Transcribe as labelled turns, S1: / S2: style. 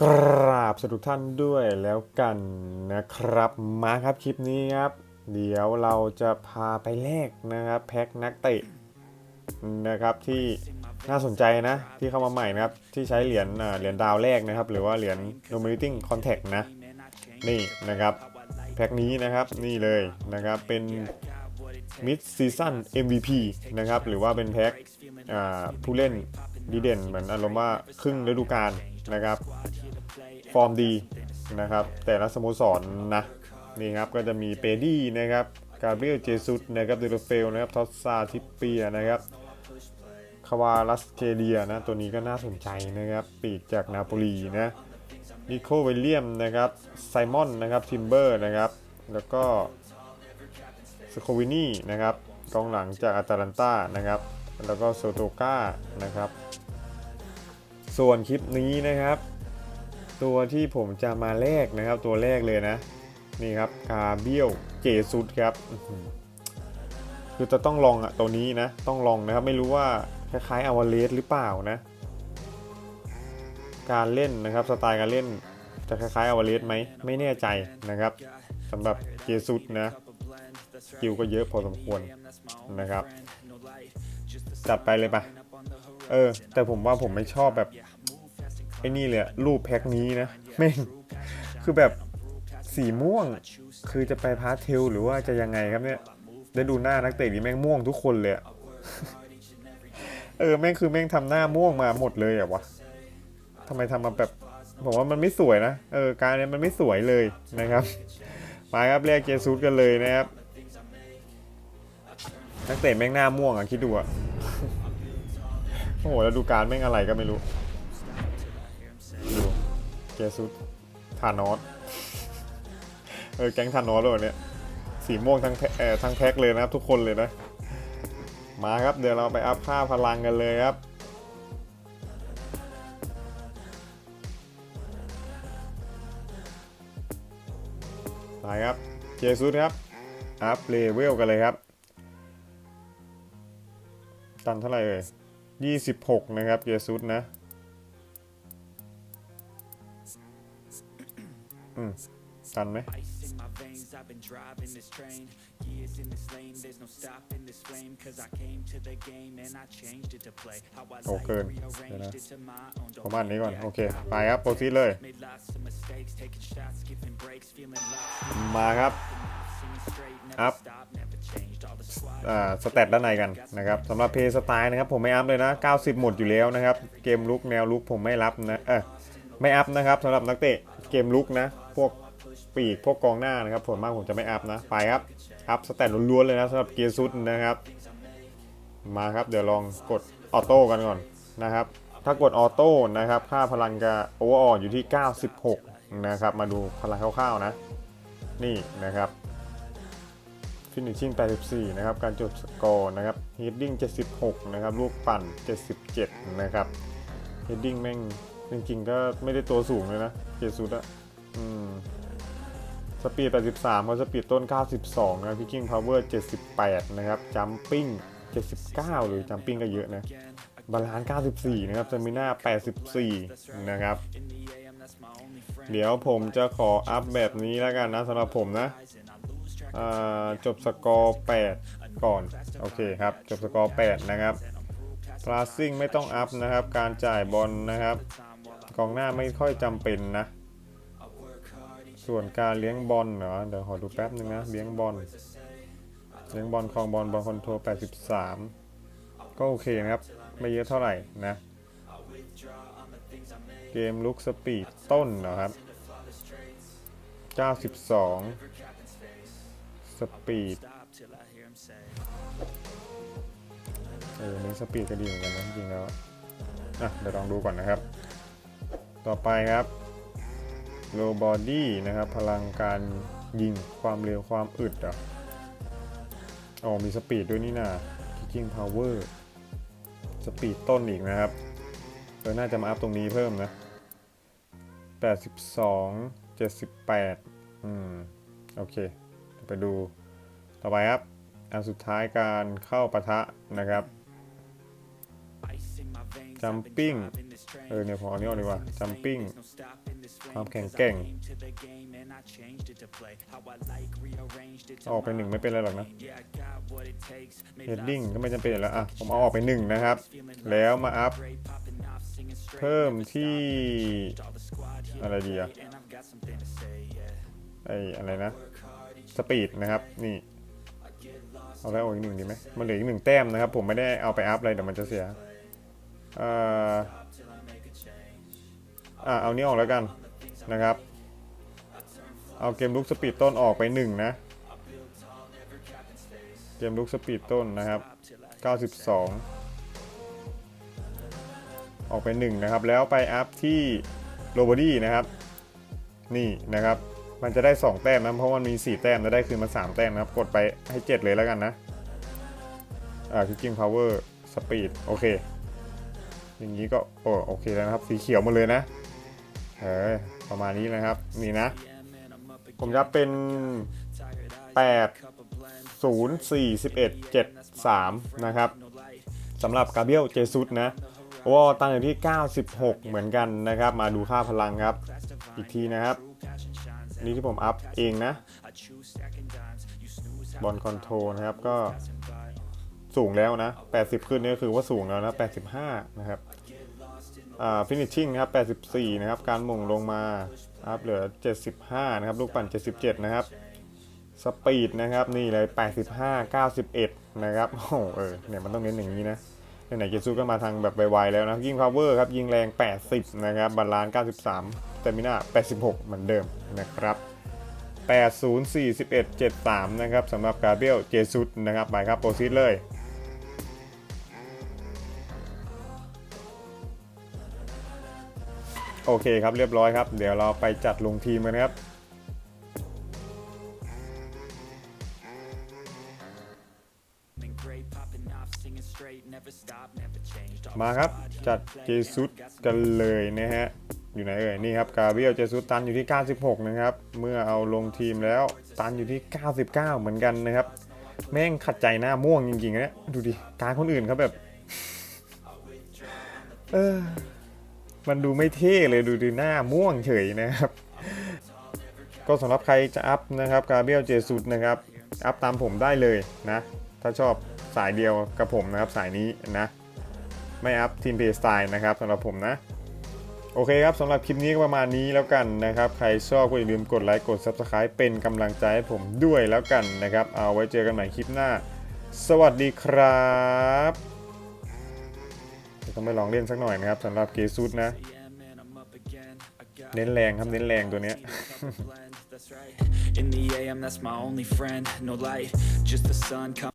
S1: กราบสวัสดีทุกท่านด้วยแล้วกันนะครับ มาครับคลิปนี้ครับ เดี๋ยวเราจะพาไปแลกนะครับแพ็คนักเตะนะครับที่น่าสนใจนะที่เข้ามาใหม่นะครับที่ใช้เหรียญเหรียญดาวแรกนะครับ หรือว่าเหรียญ nominating contact นะนี่นะครับแพ็คนี้นะครับนี่เลยนะครับเป็น mid season MVP นะครับหรือว่าเป็นแพ็คผู้เล่นดีเด่นเหมือนอารมณ์ว่าครึ่งฤดูกาล นะครับ ฟอร์มดีนะครับ แต่ละสโมสรนะนี่ครับก็จะมีเปดี้นะครับกาเบรียลเจซุสนะครับเดลเฟลนะครับทอสซาทิปเปียนะครับคาวาลัสเคเดียนะตัวนี้ก็น่าสนใจนะครับปีกจากนาโปลีนะนิโคเวลเลียมนะครับไซมอนนะครับทิมเบอร์นะครับแล้วก็สโควินี่นะครับกองหลังจากอาตาลันตานะครับแล้วก็โซโตกานะครับ ส่วนคลิปนี้นะครับ ตัวที่ผมจะมาแลกนะครับ ตัวแรกเลยนะ นี่ครับกาเบียลเจซุดครับ คือจะต้องลองอะตัวนี้นะ ต้องลองนะครับ ไม่รู้ว่าคล้ายๆอวาเลสหรือเปล่านะ การเล่นนะครับสไตล์การเล่นจะคล้ายๆอวาเลสไหมไม่แน่ใจนะครับสำหรับเจซุดนะกิลก็เยอะพอสมควรนะครับ จัดไปเลยปะ เออ แต่ผมว่าผมไม่ชอบแบบไอ้นี่เลยรูปแพ็คนี้นะแม่งคือแบบสีม่วง คือจะไปพาสเทลหรือว่าจะยังไงครับเนี่ยได้ดูหน้านักเตะนี่แม่งม่วงทุกคนเลยเออแม่งคือแม่งทำหน้าม่วงมาหมดเลยอะวะทำไมทำมาแบบผมว่ามันไม่สวยนะเออการเนี้ยมันไม่สวยเลยนะครับมาครับเรียกเจซูสกันเลยนะครับนักเตะแม่งหน้าม่วงอะคิดดูอะ โอ้โหแล้วดูการแม่งอะไรก็ไม่รู้ ดูเจสุสทานอสเออแก๊งทานอสเลยเนี่ยสีม่วงทั้งแพ็คเอ่อทั้งแพ็คเลยนะครับ ทุกคนเลยนะ มาครับเดี๋ยวเราไปอัพค่าพลังกันเลยครับไปครับเจสุสครับอัพเลเวลกันเลยครับ ตันเท่าไหร่เอ่ย 26 นะครับเจสุสนะอืมตันไหม
S2: Ice in my veins, I've been driving this train. Years in this lane, there's no stopping this flame. Cause I came to the game and I changed it to play. How I
S1: โอ้
S2: like
S1: เกิน
S2: it,
S1: เดี๋ยวนะ
S2: rearranged it to my own
S1: ผมอ่านนี้ก่อน
S2: domain.
S1: โอเค ไปครับโปรซีดเลย
S2: Made lots of mistakes, taking shots, giving breaks, feeling lost.
S1: มาครับ
S2: Singing straight,
S1: สเตตด้านในกันนะครับสำหรับเพย์สไตล์นะครับผมไม่อัพเลยนะ 90 หมดอยู่แล้วนะครับ เกมลุกแนวลุกผมไม่รับนะเออไม่อัพนะครับสำหรับนักเตะเกมลุกนะ พวกปีกพวกกองหน้านะครับส่วนมากผมจะไม่อัพนะ ไปครับ อัพสเตตล้วนๆเลยนะสำหรับเกียร์ซุดนะครับ มาครับเดี๋ยวลองกดออโต้กันก่อนนะครับ ถ้ากดออโต้นะครับ ค่าพลังจะโอเวอร์อออยู่ที่ 96 นะครับ มาดูพลังคร่าวๆนะ นี่นะครับ ฟินิชชิ่ง84 นะครับ การจดสกอร์นะครับเฮดดิ้ง76 นะครับ ลูกปั่น 77 นะครับเฮดดิ้งแม่งจริงๆก็ไม่ได้ตัวสูงเลยนะเจสุดอะอืมสปีด 83เขาสปีดต้น 92 นะพิกกิ้งพาวเวอร์ 78 นะครับจัมปิ้ง 79หรือจัมปิ้งก็เยอะนะ บาลานซ์ 94 นะครับสมิน่า 84 นะครับ เดี๋ยวผมจะขออัพแบบนี้แล้วกันนะสำหรับผมนะ จบสกอร์ 8 ก่อน โอเคครับ จบสกอร์ 8 นะครับพลาสซิ่งไม่ต้องอัพนะครับ การจ่ายบอลนะครับ กองหน้าไม่ค่อยจำเป็นนะ ส่วนการเลี้ยงบอลเหรอ เดี๋ยวขอดูแป๊บนึงนะ เลี้ยงบอล เลี้ยงบอลครองบอลบอลคอนโทรล 83 ก็โอเคนะครับ ไม่เยอะเท่าไหร่นะ เกมลุกสปีดต้นเหรอครับ 92 สปีดเออนี่สปีดก็ดีเหมือนกันนะจริงแล้วอะเดี๋ยวลองดูก่อนนะครับ ต่อไปครับ low body นะครับ พลังการยิงความเร็วความอึดอะอ๋อมีสปีดด้วยนี่นะ kicking power สปีดต้นอีกนะครับเออน่าจะมาอัพตรงนี้เพิ่มนะ 82 78 อืม โอเค ไปดู ต่อไปครับ อันสุดท้ายการเข้าปะทะนะครับ
S2: Ice in my veins,
S1: jumping เออเนี่ยพออันนี้ออกดีกว่า jumping ความแข็งแกร่ง ออกไปหนึ่งไม่เป็นไรหรอกนะ heading ก็ไม่จำเป็นแล้วอะ ผมเอาออกไปหนึ่งนะครับ แล้วมาอัพ เพิ่มที่ อะไรดีอะไออะไรนะ สปีดนะครับนี่เอาแล้วอีกหนึ่งดีไหมมันเหลืออีกหนึ่งแต้มนะครับ ผมไม่ได้เอาไปอัพเลยเดี๋ยวมันจะเสียเอ่ออะเอานี้ออกแล้วกันนะครับ เอาเกมลุกสปีดต้นออกไปหนึ่งนะเกมลุกสปีดต้นนะครับ 92 ออกไปหนึ่งนะครับ แล้วไปอัพที่โรบอดี้นะครับ นี่นะครับ มันจะได้ 2 แต้มนะเพราะมันมี 4 แต้มจะได้คืนมา 3 แต้มนะครับ กดไปให้ 7 เลยแล้วกันนะอ่า kicking power speed โอเค อย่างนี้ก็โอ้โอเคแล้วนะครับ สีเขียวหมาเลยนะเออประมาณนี้นะครับ นี่นะ ผมจะเป็น 8 0 4 11 7 3 นะครับสำหรับกาเบียลเจซุสนะวอตั้งอยู่ที่ 96 เหมือนกันนะครับ มาดูค่าพลังครับ อีกทีนะครับ นี่ที่ผมอัพเองนะ บอลคอนโทรนะครับก็สูงแล้วนะ 80 ขึ้นนี่ก็คือว่าสูงแล้วนะ 85 นะครับอ่าฟินิชชิ่งนะครับ 84 นะครับ การหม่งลงมาอัพเหลือ 75 นะครับ ลูกปั่น 77 นะครับ สปีดนะครับ นี่เลย 85 91 นะครับ โอ้โหเออเนี่ยมันต้องเน้นอย่างนี้นะไหนๆเจซูก็มาทางแบบไวๆแล้วนะ ยิงพาวเวอร์ครับ ยิงแรง 80 นะครับบาลานซ์93 แตมิน่า86 เหมือนเดิมนะครับ 80 41 73 นะครับสำหรับกาเบรียลเจซุสนะครับไปครับโปรซีดเลยโอเคครับเรียบร้อยครับ เดี๋ยวเราไปจัดลงทีมกันครับ มาครับจัดเจซุสกันเลยนะฮะ อยู่ไหนเอ่ยนี่ครับกาเบียลเจซุตันอยู่ที่ 96 นะครับ เมื่อเอาลงทีมแล้วตันอยู่ที่ 99 เหมือนกันนะครับ แม่งขัดใจหน้าม่วงจริงๆนะดูดิการคนอื่นเขาแบบเออมันดูไม่เท่เลยดูดิหน้าม่วงเฉยนะครับ ก็สำหรับใครจะอัพนะครับกาเบียลเจซุสนะครับ อัพตามผมได้เลยนะ ถ้าชอบสายเดียวกับผมนะครับสายนี้นะ ไม่อัพทีมเพย์สไตล์นะครับสำหรับผมนะ โอเคครับสำหรับคลิปนี้ก็ประมาณนี้แล้วกันนะครับ ใครชอบก็อย่าลืมกดไลค์กด Subscribe เป็นกำลังใจให้ผมด้วยแล้วกันนะครับ เอาไว้เจอกันใหม่คลิปหน้า สวัสดีครับต้องไปลองเล่นสักหน่อยนะครับสำหรับเกซูดนะ เน้นแรงครับเน้นแรงตัวเนี้ย
S2: In the AM, that's my only friend. No light, just the sun. Come